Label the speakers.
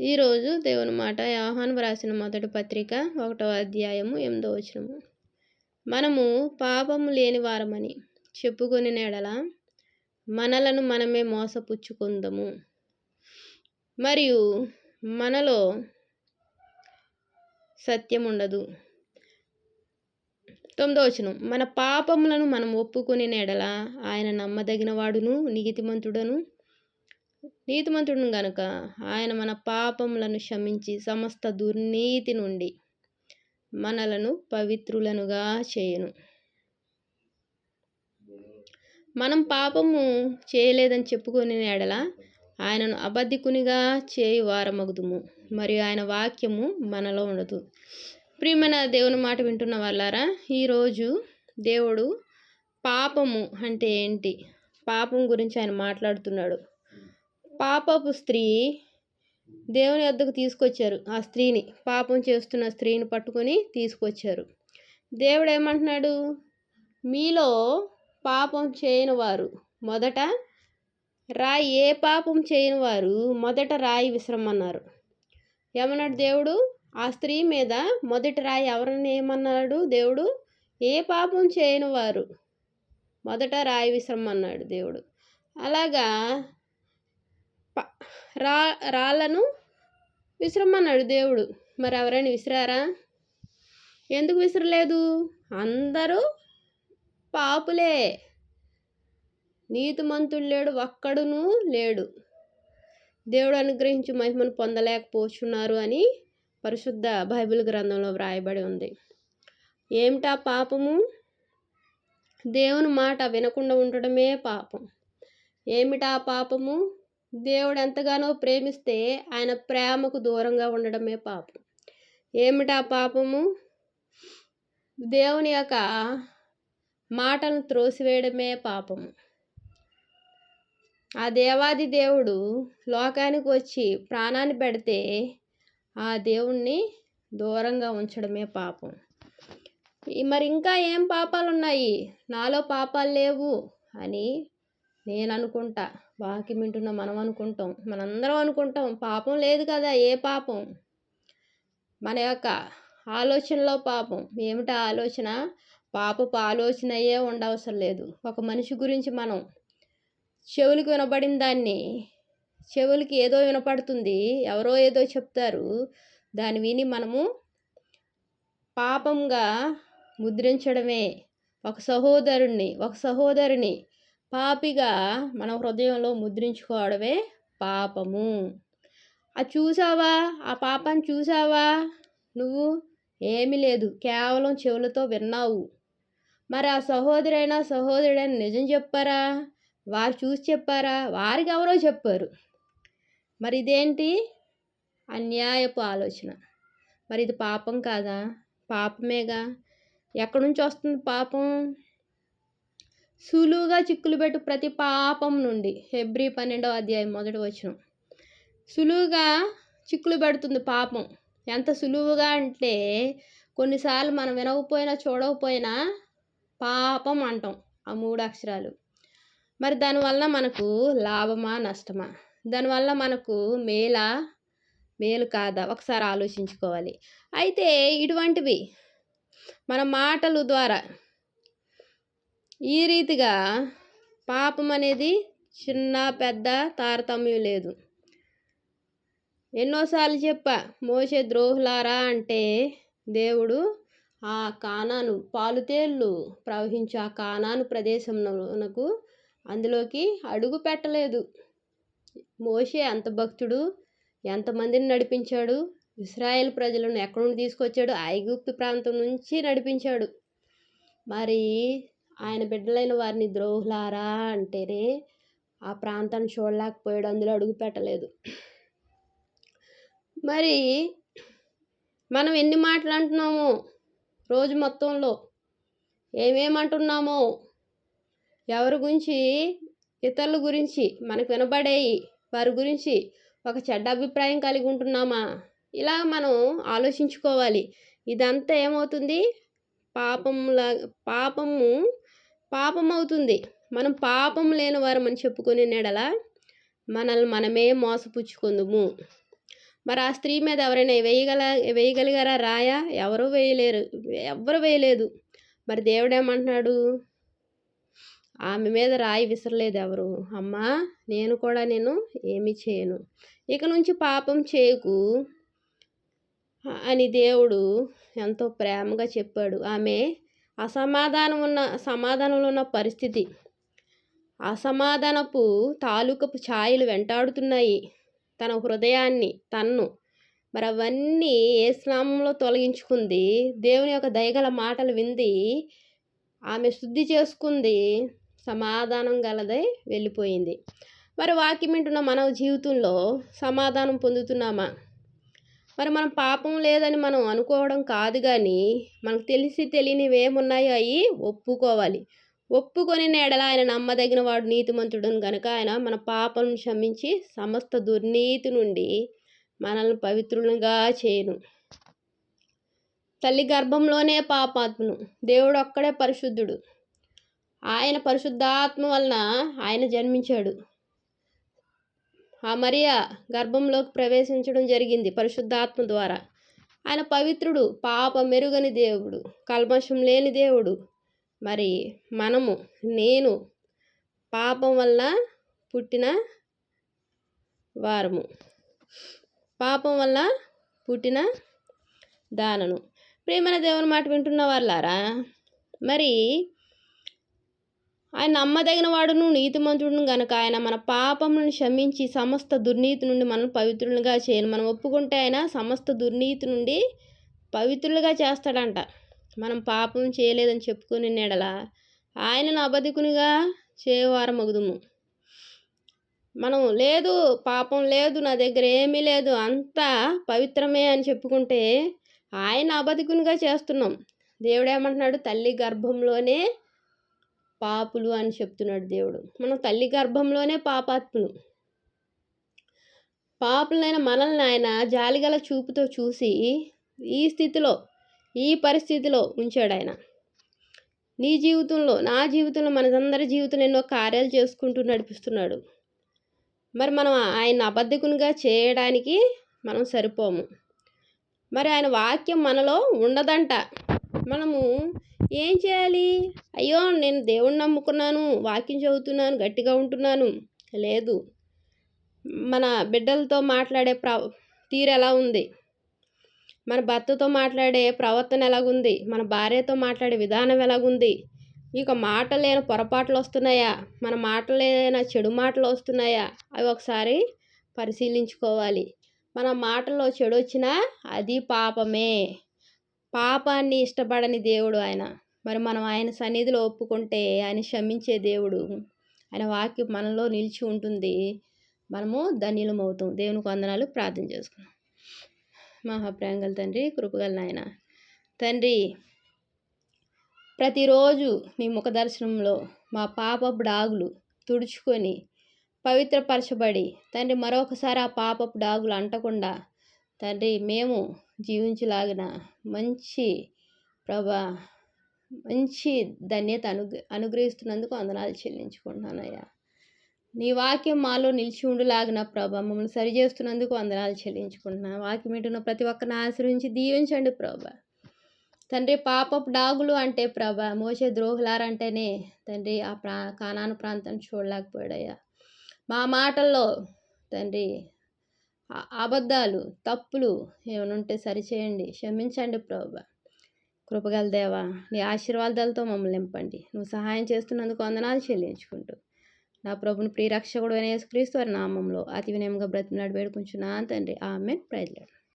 Speaker 1: ఈరోజు దేవుని మాట యోహాను వ్రాసిన మొదటి పత్రిక ఒకటో అధ్యాయము ఎనిమిదో వచనము. మనము పాపము లేని వారమని చెప్పుకొని నెడల మనలను మనమే మోసపుచ్చుకుందము. మరియు మనలో సత్యం ఉండదు తొమ్మిదో వచనం. మన పాపములను మనం ఒప్పుకొని నెడల ఆయన నమ్మదగిన వాడును నీతిమంతుడను నీతిమంతుడును గనుక ఆయన మన పాపములను క్షమించి సమస్త దుర్నీతి నుండి మనలను పవిత్రులనుగా చేయను. మనం పాపము చేయలేదని చెప్పుకొని ఎడల ఆయనను అబద్ధికునిగా చేయు వారమగుదుము మరియు ఆయన వాక్యము మనలో ఉండదు. ప్రియమైన దేవుని మాట వింటున్న వాళ్ళారా ఈరోజు దేవుడు పాపము అంటే ఏంటి? పాపం గురించి ఆయన మాట్లాడుతున్నాడు. పాపపు స్త్రీ దేవుని వద్దకు తీసుకొచ్చారు. ఆ స్త్రీని పాపం చేస్తున్న స్త్రీని పట్టుకొని తీసుకొచ్చారు. దేవుడు ఏమంటున్నాడు? మీలో పాపం చేయని వారు మొదట రాయి ఏ పాపం చేయని వారు మొదట రాయి విశ్రమన్నారు ఏమన్నాడు దేవుడు? ఆ స్త్రీ మీద మొదటి రాయి ఎవరిని ఏమన్నాడు దేవుడు? ఏ పాపం చేయని వారు మొదట రాయి విశ్రమన్నాడు దేవుడు. అలాగా రా రాళ్ళను విసిరమన్నాడు దేవుడు. మరి ఎవరైనా విసిరారా? ఎందుకు విసిరలేదు? అందరూ పాపులే. నీతిమంతుడు లేడు ఒక్కడును లేడు. దేవుడు అనుగ్రహించి మహిమను పొందలేకపోతున్నారు అని పరిశుద్ధ బైబిల్ గ్రంథంలో వ్రాయబడి ఉంది. ఏమిటా పాపము? దేవుని మాట వినకుండా ఉండడమే పాపం. ఏమిటా పాపము? దేవుడు ఎంతగానో ప్రేమిస్తే ఆయన ప్రేమకు దూరంగా ఉండడమే పాపం. ఏమిటా పాపము? దేవుని యొక్క మాటలను త్రోసివేయడమే పాపము. ఆ దేవాది దేవుడు లోకానికి వచ్చి ప్రాణాన్ని పెడితే ఆ దేవుణ్ణి దూరంగా ఉంచడమే పాపం. మరి ఇంకా ఏం పాపాలు ఉన్నాయి నాలో పాపాలు లేవు అని నేను అనుకుంటా వాక్యం వింటున్న మనం అనుకుంటాం మనందరం అనుకుంటాం పాపం లేదు కదా ఏ పాపం? మన యొక్క ఆలోచనలో పాపం. ఏమిటా ఆలోచన? పాపపు ఆలోచన అయ్యే ఉండవసరం లేదు. ఒక మనిషి గురించి మనం చెవులకు వినబడిన దాన్ని చెవులకి ఏదో వినపడుతుంది ఎవరో ఏదో చెప్తారు. దాన్ని విని మనము పాపంగా ముద్రించడమే. ఒక సహోదరుణ్ణి ఒక సహోదరుని పాపిగా మన హృదయంలో ముద్రించుకోవడమే పాపము. అది చూసావా ఆ పాపాన్ని చూసావా నువ్వు ఏమీ లేదు కేవలం చెవులతో విన్నావు. మరి ఆ సహోదరైనా సహోదరుడైనా నిజం చెప్పారా? వారు చూసి చెప్పారా? వారికి ఎవరో చెప్పారు. మరి ఇదేంటి? అన్యాయపు ఆలోచన. మరి ఇది పాపం కాదా? పాపమేగా? ఎక్కడి నుంచి వస్తుంది పాపం? సులువుగా చిక్కులు పెట్టు ప్రతి పాపం నుండి. ఫిబ్రి పన్నెండవ అధ్యాయం మొదటి వచ్చిన సులువుగా చిక్కులు పెడుతుంది పాపం. ఎంత సులువుగా అంటే కొన్నిసార్లు మనం వినకపోయినా చూడకపోయినా పాపం అంటాం ఆ మూడు అక్షరాలు. మరి దానివల్ల మనకు లాభమా నష్టమా? దానివల్ల మనకు మేలా మేలు కాదా? ఒకసారి ఆలోచించుకోవాలి. అయితే ఇటువంటివి మన మాటలు ద్వారా ఈ రీతిగా పాపం అనేది చిన్న పెద్ద తారతమ్యం లేదు. ఎన్నోసార్లు చెప్పా మోసే ద్రోహులారా అంటే దేవుడు ఆ కానాను పాలుతేళ్ళు ప్రవహించు ఆ కానాను ప్రదేశంకు అందులోకి అడుగు పెట్టలేదు. మోసే ఎంత భక్తుడు ఎంతమందిని నడిపించాడు ఇస్రాయేల్ ప్రజలను ఎక్కడి నుండి తీసుకొచ్చాడు ఐగుప్తు ప్రాంతం నుంచి నడిపించాడు. మరి ఆయన బిడ్డలైన వారిని ద్రోహులారా అంటేనే ఆ ప్రాంతాన్ని చూడలేకపోయాడు అందులో అడుగు పెట్టలేదు. మరి మనం ఎన్ని మాటలు అంటున్నాము రోజు మొత్తంలో. ఏమేమంటున్నామో ఎవరి గురించి ఇతరుల గురించి మనకు వినబడేవి వారి గురించి ఒక చెడ్డ అభిప్రాయం కలిగి ఉంటున్నామా? ఇలా మనం ఆలోచించుకోవాలి. ఇదంతా ఏమవుతుంది? పాపంలా పాపము పాపం అవుతుంది మనం పాపం లేని వారమని చెప్పుకునే నెడల మనల్ని మనమే మోసపుచ్చుకుందుము. మరి ఆ స్త్రీ మీద ఎవరైనా వేయగల వేయగలిగారా? రాయ? ఎవరు వేయలేరు ఎవరు వేయలేదు. మరి దేవుడు ఏమంటున్నాడు ఆమె మీద రాయి విసరలేదు ఎవరు? అమ్మా నేను కూడా నేను ఏమి చేయను. ఇక నుంచి పాపం చేయకు అని దేవుడు ఎంతో ప్రేమగా చెప్పాడు. ఆమె అసమాధానం ఉన్న సమాధానంలో ఉన్న పరిస్థితి. అసమాధానపు తాలూకపు ఛాయలు వెంటాడుతున్నాయి తన హృదయాన్ని తన్ను. మరి అవన్నీ ఏ స్నామంలో తొలగించుకుంది. దేవుని యొక్క దయగల మాటలు వింది. ఆమె శుద్ధి చేసుకుంది. సమాధానం గలదై వెళ్ళిపోయింది. మరి వాక్యం వింటున్న మన జీవితంలో సమాధానం పొందుతున్నామా? మరి మనం పాపం లేదని మనం అనుకోవడం కాదు కానీ మనకు తెలిసి తెలియనివి ఏమున్నాయో అవి ఒప్పుకోవాలి. ఒప్పుకొని నేడల ఆయన నమ్మదగిన వాడు నీతిమంతుడును కనుక ఆయన మన పాపం క్షమించి సమస్త దుర్నీతి నుండి మనల్ని పవిత్రులుగా చేయను. తల్లి గర్భంలోనే పాపాత్మను. దేవుడు ఒక్కడే పరిశుద్ధుడు. ఆయన పరిశుద్ధాత్మ వలన ఆయన జన్మించాడు. ఆ మరియా గర్భంలోకి ప్రవేశించడం జరిగింది పరిశుద్ధాత్మ ద్వారా. ఆయన పవిత్రుడు పాప మెరుగని దేవుడు కల్మషం లేని దేవుడు. మరి మనము నేను పాపం వల్ల పుట్టిన వారము. పాపం వల్ల పుట్టిన దానను. ప్రేమన దేవుని మాట వింటున్న వాళ్ళారా మరి ఆయన నమ్మదగిన వాడును నీతిమంతుడును గనక ఆయన మన పాపములను క్షమించి సమస్త దుర్నీతి నుండి మనం పవిత్రులుగా చేయను మనం ఒప్పుకుంటే ఆయన సమస్త దుర్నీతి నుండి పవిత్రులుగా చేస్తాడంట. మనం పాపం చేయలేదని చెప్పుకుని నెడల ఆయనను అబధికునిగా చేయవారమగుదుము మనం లేదు పాపం లేదు నా దగ్గర ఏమీ లేదు అంతా పవిత్రమే అని చెప్పుకుంటే ఆయన అబధికునిగా చేస్తున్నాం. దేవుడు ఏమంటున్నాడు? తల్లి గర్భంలోనే పాపులు అని చెప్తున్నాడు దేవుడు. మనం తల్లి గర్భంలోనే పాపాత్ములు. పాపులైన మనల్ని ఆయన జాలిగల చూపుతో చూసి ఈ స్థితిలో ఈ పరిస్థితిలో ఉంచాడు ఆయన. నీ జీవితంలో నా జీవితంలో మనందరి జీవితంలో ఎన్నో కార్యాలు చేసుకుంటూ నడిపిస్తున్నాడు. మరి మనం ఆయన అబద్ధకునిగా చేయడానికి మనం సరిపోము. మరి ఆయన వాక్యం మనలో ఉండదంట. మనము ఏం చేయాలి? అయ్యో నేను దేవుణ్ణి నమ్ముకున్నాను వాక్యం చదువుతున్నాను గట్టిగా ఉంటున్నాను. లేదు. మన బిడ్డలతో మాట్లాడే ప్ర తీరు ఎలా ఉంది? మన భర్తతో మాట్లాడే ప్రవర్తన ఎలాగుంది? మన భార్యతో మాట్లాడే విధానం ఎలాగుంది? ఇక మాటలేని పొరపాట్లు వస్తున్నాయా? మన మాటలేన చెడు మాటలు వస్తున్నాయా? అవి ఒకసారి పరిశీలించుకోవాలి. మన మాటల్లో చెడు వచ్చినా అది పాపమే. పాపాన్ని ఇష్టపడని దేవుడు ఆయన. మరి మనం ఆయన సన్నిధిలో ఒప్పుకుంటే ఆయన క్షమించే దేవుడు. ఆయన వాక్యం మనలో నిలిచి ఉంటుంది. మనము ధన్యులమవుతాం. దేవునికి వందనాలు. ప్రార్థన చేసుకున్నాం మహాప్రాంగల తండ్రి కృపగల నాయన. తండ్రి ప్రతిరోజు మీ ముఖ దర్శనంలో మా పాపపు డాగులు తుడుచుకొని పవిత్రపరచబడి తండ్రి మరొకసారి ఆ పాపపు డాగులు అంటకుండా తండ్రి మేము జీవించలాగిన మంచి ప్రభా మంచి ధన్యత అనుగ్ర అనుగ్రహిస్తున్నందుకు వందనాలు చెల్లించుకుంటున్నానయ్యా. నీ వాక్యం మాలో నిలిచి ఉండులాగిన ప్రభా మమ్మల్ని సరిచేస్తున్నందుకు వందనాలు చెల్లించుకుంటున్నాను వాక్యం వింటున్న ప్రతి ఒక్కరిని ఆశ్రయించి దీవించండి ప్రభా. తండ్రి పాపపు డాగులు అంటే ప్రభా మోసే ద్రోహులారంటేనే తండ్రి ఆ ప్రా కానాను ప్రాంతం చూడలేకపోయాడయ్యా. మా మాటల్లో తండ్రి అబద్ధాలు తప్పులు ఏమైనా ఉంటే సరిచేయండి క్షమించండి ప్రభు. కృపగల దేవా నీ ఆశీర్వాదాలతో మమ్మల్ని నింపండి. నువ్వు సహాయం చేస్తున్నందుకు వందనాలు చెల్లించుకుంటూ. నా ప్రభుని ప్రియరక్షకుడు అనేసి క్రీస్తు వారి నామంలో అతి వినయంగా బ్రతిమలాడు వేడుకుంటున్నాను తండ్రి. ఆమె ప్రజలు